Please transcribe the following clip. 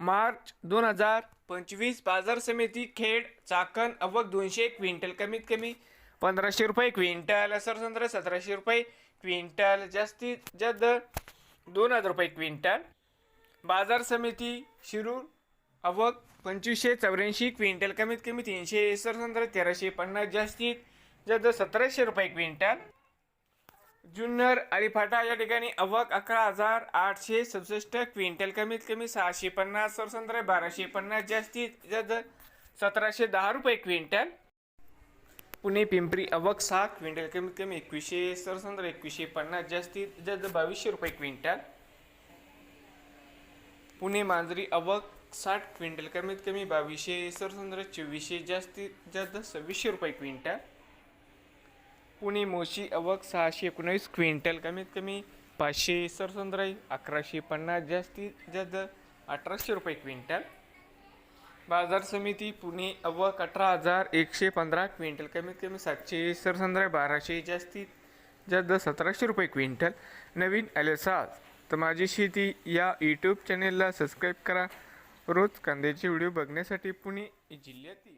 मार्च दोन हजार पंचवीस बाजार समिती खेड चाकण अवक दोनशे क्विंटल कमीत कमी पंधराशे रुपये क्विंटल सरसंद्र सतराशे रुपये क्विंटल जास्तीत जास्त दोन हजार रुपये क्विंटल. बाजार समिती शिरूर अवक पंचवीसशे चौऱ्याऐंशी क्विंटल कमीत कमी तीनशे सरसंद्र तेराशे पन्नास जास्तीत जास्त सतराशे रुपये क्विंटल. जुन्नर अलिफाटा या ठिकाणी अवक अकरा हजार आठशे सदुसष्ट क्विंटल कमीत कमी सहाशे पन्नास सरसंद्र बाराशे पन्नास जास्तीत जास्त सतराशे दहा रुपये क्विंटल. पुणे पिंपरी अवक सहा क्विंटल कमीत कमी एकवीसशे सरसंद्र एकवीसशे पन्नास जास्तीत जास्त बावीसशे रुपये क्विंटल. पुणे मांजरी अवक साठ क्विंटल कमीत कमी बावीसशे सरसंद्र चोवीसशे जास्तीत जास्त सव्वीसशे रुपये क्विंटल. पुणे मोशी अवक सहाशे एकोणावीस क्विंटल कमीत कमी पाचशे सरसंद्र अकराशे पन्नास जास्तीत जास्त अठराशे रुपये क्विंटल. बाजार समिती पुणे अवक अठरा हजार एकशे पंधरा क्विंटल कमीत कमी सातशे सरसंद्र बाराशे जास्तीत जास्त सतराशे रुपये क्विंटल. नवीन अलेसाज तर माझी शेती या यूट्यूब चॅनेलला सबस्क्राईब करा. रोज कांद्याचे व्हिडिओ बघण्यासाठी पुणे जिल्ह्यातील